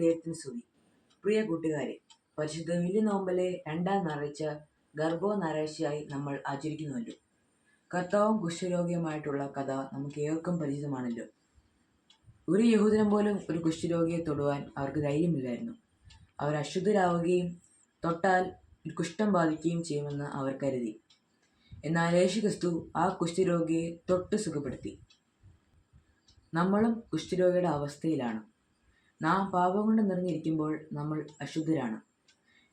ദൈവത്തിന് സ്തുതി. പ്രിയ കൂട്ടുകാരെ പരിശുദ്ധ വില്ലു നോമ്പലെ രണ്ടാം ഞായറാഴ്ച ഗർഭോ ഞായറാഴ്ചയായി നമ്മൾ ആചരിക്കുന്നുവല്ലോ. കർത്താവും കുഷ്ഠരോഗിയുമായിട്ടുള്ള കഥ നമുക്ക് ഏവർക്കും പരിചിതമാണല്ലോ. ഒരു യഹൂദനം പോലും ഒരു കുഷ്ഠരോഗിയെ തൊടുവാൻ അവർക്ക് ധൈര്യമില്ലായിരുന്നു. അവർ അശുദ്ധരാവുകയും തൊട്ടാൽ കുഷ്ഠം ബാധിക്കുകയും ചെയ്യുമെന്ന് അവർ കരുതി. എന്നാൽ യേശു ക്രിസ്തു ആ കുഷ്ഠരോഗിയെ തൊട്ട് സുഖപ്പെടുത്തി. നമ്മളും കുഷ്ഠരോഗിയുടെ അവസ്ഥയിലാണ്. നാം പാപം കൊണ്ട് നിറഞ്ഞിരിക്കുമ്പോൾ നമ്മൾ അശുദ്ധരാണ്.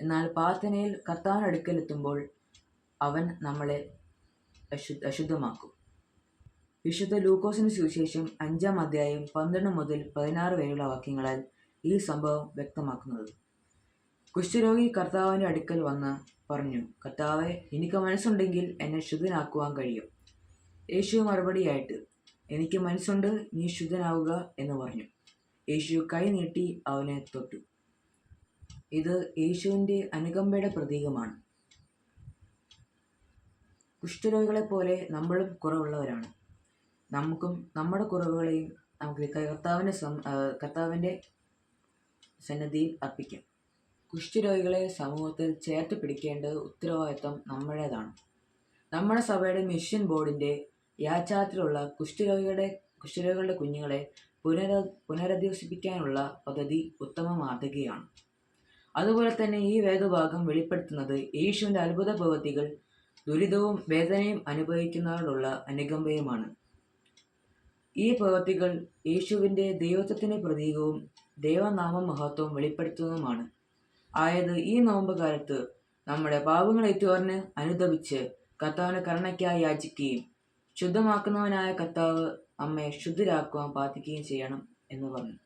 എന്നാൽ പ്രാർത്ഥനയിൽ കർത്താവിന് അടുക്കലെത്തുമ്പോൾ അവൻ നമ്മളെ അശു അശുദ്ധമാക്കും. വിശുദ്ധ ലൂക്കോസിന് സുവിശേഷം അഞ്ചാം അധ്യായം പന്ത്രണ്ട് മുതൽ പതിനാറ് വരെയുള്ള വാക്യങ്ങളാൽ ഈ സംഭവം വ്യക്തമാക്കുന്നത്. കുഷ്ഠരോഗി കർത്താവിന്റെ അടുക്കൽ വന്ന് പറഞ്ഞു കർത്താവെ എനിക്ക് മനസ്സുണ്ടെങ്കിൽ എന്നെ ശുദ്ധനാക്കുവാൻ കഴിയും. യേശു മറുപടിയായിട്ട് എനിക്ക് മനസ്സുണ്ട് നീ ശുദ്ധനാവുക എന്ന് പറഞ്ഞു. യേശു കൈ നീട്ടി അവനെ തൊട്ടു. ഇത് യേശുവിന്റെ അനുകമ്പയുടെ പ്രതീകമാണ്. കുഷ്ഠരോഗികളെ പോലെ നമ്മളും കുറവുള്ളവരാണ്. നമുക്കും നമ്മുടെ കുറവുകളെയും നമുക്ക് കർത്താവിന്റെ കർത്താവിന്റെ സന്നദ്ധിയിൽ അർപ്പിക്കാം. കുഷ്ഠരോഗികളെ സമൂഹത്തിൽ ചേർത്ത് പിടിക്കേണ്ട ഉത്തരവാദിത്വം നമ്മുടേതാണ്. നമ്മുടെ സഭയുടെ മിഷൻ ബോർഡിന്റെ യാച്ചാത്തിലുള്ള കുഷ്ഠരോഗികളുടെ കുഷ്ഠരോഗികളുടെ കുഞ്ഞുങ്ങളെ പുനര പുനരധിവസിപ്പിക്കാനുള്ള പദ്ധതി ഉത്തമ മാതൃകയാണ് അതുപോലെ തന്നെ ഈ വേദഭാഗം വെളിപ്പെടുത്തുന്നത് യേശുവിന്റെ അത്ഭുത പ്രവൃത്തികൾ ദുരിതവും വേദനയും അനുഭവിക്കുന്നവരോടുള്ള അനുകമ്പയുമാണ്. ഈ പ്രവൃത്തികൾ യേശുവിന്റെ ദൈവത്വത്തിന്റെ പ്രതീകവും ദൈവനാമ മഹത്വവും വെളിപ്പെടുത്തുന്നതുമാണ്. ആയത് ഈ നോമ്പ് കാലത്ത് നമ്മുടെ പാപങ്ങൾ ഏറ്റുവാറിന് അനുദപിച്ച് കർത്താവിന് കരുണയ്ക്കായി യാചിക്കുകയും ശുദ്ധമാക്കുന്നവനായ കർത്താവ് അമ്മയെ ശുദ്ധരാക്കുവാൻ പ്രാർത്ഥിക്കുകയും ചെയ്യണം എന്ന് പറഞ്ഞു.